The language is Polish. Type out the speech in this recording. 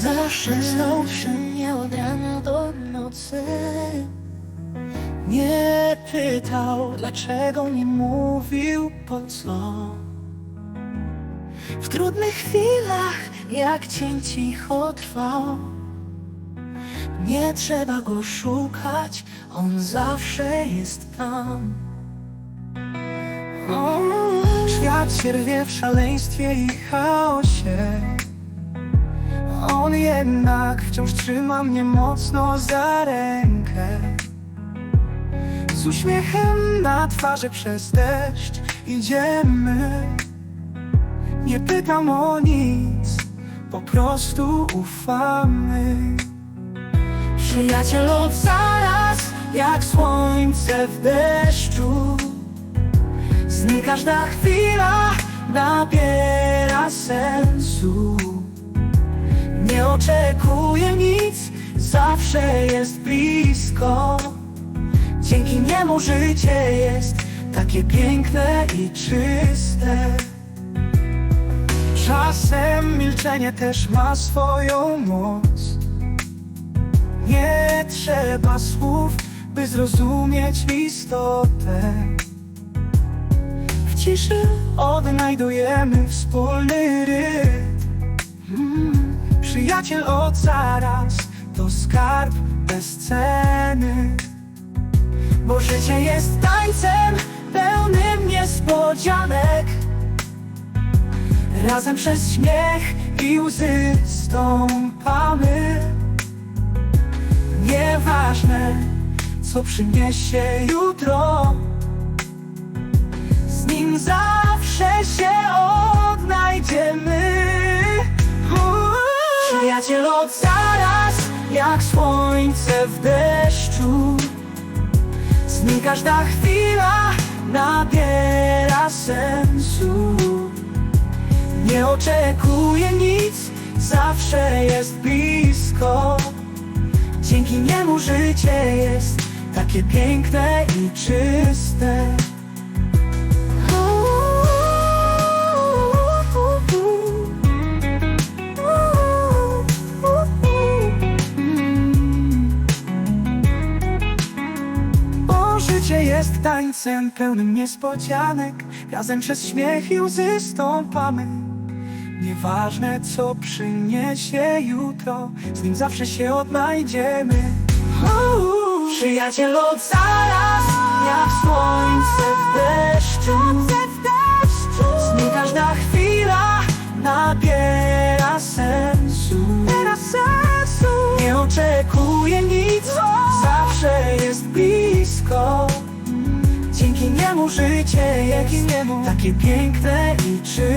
Znał przy mnie od rana do nocy. Nie pytał dlaczego, nie mówił po co. W trudnych chwilach jak cień cicho trwał Nie trzeba go szukać, on zawsze jest tam. O, Świat się rwie w szaleństwie i chaosie On jednak wciąż trzyma mnie mocno za rękę. Z uśmiechem na twarzy przez deszcz idziemy. Nie pytam o nic, po prostu ufamy. Przyjaciel od zaraz, jak słońce w deszczu. Z nim każda chwila nabiera sensu oczekuję nic, zawsze jest blisko. Dzięki niemu życie jest takie piękne i czyste. Czasem milczenie też ma swoją moc. Nie trzeba słów, by zrozumieć istotę. W ciszy odnajdujemy wspólny rytm. Mm. Przyjaciel od zaraz to skarb bez ceny. Bo życie jest tańcem pełnym niespodzianek. Razem przez śmiech i łzy stąpamy. Nieważne co przyniesie jutro z nim zawsze jak słońce w deszczu. Z nim każda chwila nabiera sensu. Nie oczekuje nic, zawsze jest blisko. Dzięki niemu życie jest takie piękne i czyste jest tańcem pełnym niespodzianek Razem przez śmiech i łzy stąpamy. Nieważne co przyniesie jutro Z nim zawsze się odnajdziemy. Uuu. Przyjaciel od zaraz Jak słońce w deszczu. Z nim każda chwila nabiera sensu. Nie oczekuje nic Zawsze jest blisko Dzięki niemu życie jest takie piękne i czyste